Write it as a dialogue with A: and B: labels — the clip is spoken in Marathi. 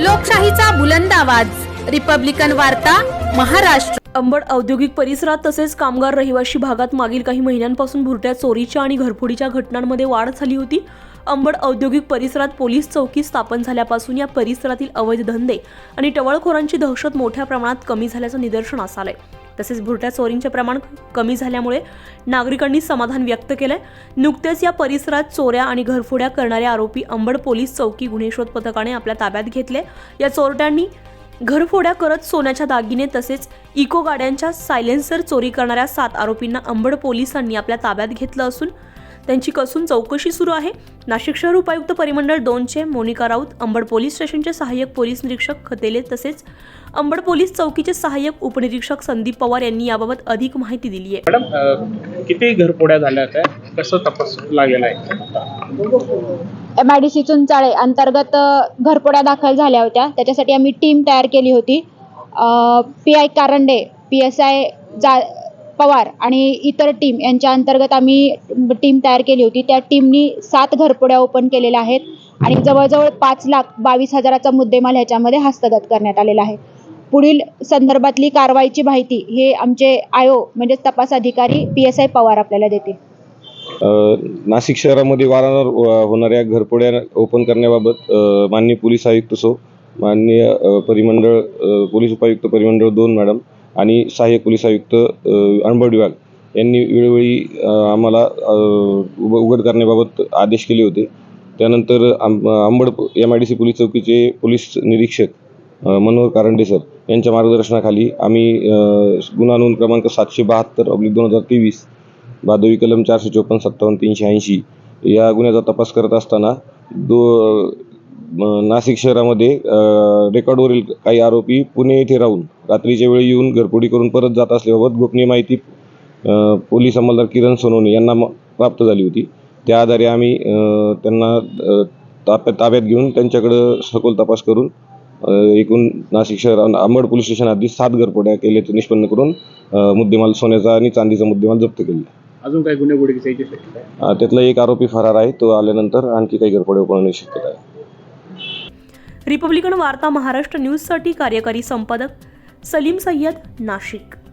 A: लोकशाहीचा बुलंद आवाज. रिपब्लिकन वार्ता महाराष्ट्र.
B: अंबड औद्योगिक परिसरात तसेच कामगार रहिवाशी भागात मागील काही महिन्यांपासून भुरट्या चोरीच्या आणि घरफोडीच्या घटनांमध्ये वाढ झाली होती. अंबड औद्योगिक परिसरात पोलीस चौकी स्थापन झाल्यापासून या परिसरातील अवैध धंदे आणि टवळखोरांची दहशत मोठ्या प्रमाणात कमी झाल्याचं निदर्शनास आलंय. तसेच भुरट्या चोरींचे प्रमाण कमी झाल्यामुळे नागरिकांनी समाधान व्यक्त केलंय. नुकत्याच या परिसरात चोऱ्या आणि घरफोड्या करणारे आरोपी अंबड पोलीस चौकी गुन्हे शोध पथकाने आपल्या ताब्यात घेतले. या चोरट्यांनी घरफोड्या करत सोन्याच्या दागिने तसेच इको गाड्यांच्या सायलेन्सर चोरी करणाऱ्या सात आरोपींना अंबड पोलिसांनी आपल्या ताब्यात घेतलं असून त्यांची कसून चौकशी सुरू आहे. नाशिक शहर उपायुक्त परिमंडळ दोनचे मोनिका राऊत अंबड पोलीस स्टेशनचे सहाय्यक पोलीस निरीक्षक खतेले तसेच अंबड पोलीस चौकीचे सहाय्यक उपनिरीक्षक संदीप पवार यांनी याबाबत अधिक माहिती दिली आहे.
C: मॅडम किती घरपोड्या झाल्या कसं तपास लागलेला आहे?
D: M I D C Chunchale अंतर्गत अ, घरपोड्या दाखल झाल्या होत्या. त्याच्यासाठी आम्ही टीम तयार केली होती. P I Karande P S I जा पवार आणि इतर टीम यांच्या अंतर्गत आम्ही टीम तयार केली होती. त्या टीमनी सात घरपोड्या ओपन केलेल्या आहेत आणि जवळजवळ पाच लाख बावीस हजाराचा मुद्देमाल ह्याच्यामध्ये हस्तगत करण्यात आलेला आहे. पुढील संदर्भातली कारवाईची माहिती हे आमचे आयो म्हणजे तपास अधिकारी पी एस आय पवार आपल्याला देतील.
E: नाशिक शहरामध्ये वारंवार होणाऱ्या घरपोड्या ओपन करण्याबाबत माननीय पोलीस आयुक्त सो माननीय परिमंडळ पोलीस उपायुक्त परिमंडळ दोन मॅडम आणि सहाय्यक पोलीस आयुक्त अ, अंबड यांनी वेळोवेळी आम्हाला अ, उघड करण्याबाबत आदेश केले होते. त्यानंतर आम Ambad M I D C police चौकीचे police निरीक्षक मनोहर कारंडे सर यांच्या मार्गदर्शनाखाली आम्ही गुन्हा नोंद क्रमांक सातशे बहात्तर ऑब्लिक दोन हजार तेवीस भादवी कलम चारशे चोपन्न सत्तावन्न तीनशे ऐंशी या गुन्ह्याचा तपास करत असताना दो नाशिक शहरामध्ये रेकॉर्डवरील काही आरोपी पुणे येथे राहून रात्रीच्या वेळी येऊन घरपोडी करून परत जात असल्याबाबत गोपनीय माहिती पोलीस अंमलदार किरण सोनवणे यांना प्राप्त झाली होती. त्या आधारे आम्ही त्यांना ताब्यात ताब्यात घेऊन त्यांच्याकडं सखोल तपास करून एकूण नाशिक शहर अंबड पोलीस स्टेशन आधी सात घरपोड्या केल्याचे निष्पन्न करून मुद्देमाल सोन्याचा आणि चांदीचा मुद्देमाल जप्त केलेला
C: अजून काही गुन्हे गोडी यायची शक्यता आहे?
E: अ, त्यातला एक आरोपी फरार आहे तो आल्यानंतर आणखी काही घरपोड्या होण्याची शक्यता आहे.
B: रिपब्लिकन वार्ता महाराष्ट्र न्यूजसाठी कार्यकारी संपादक सलीम सय्यद नाशिक.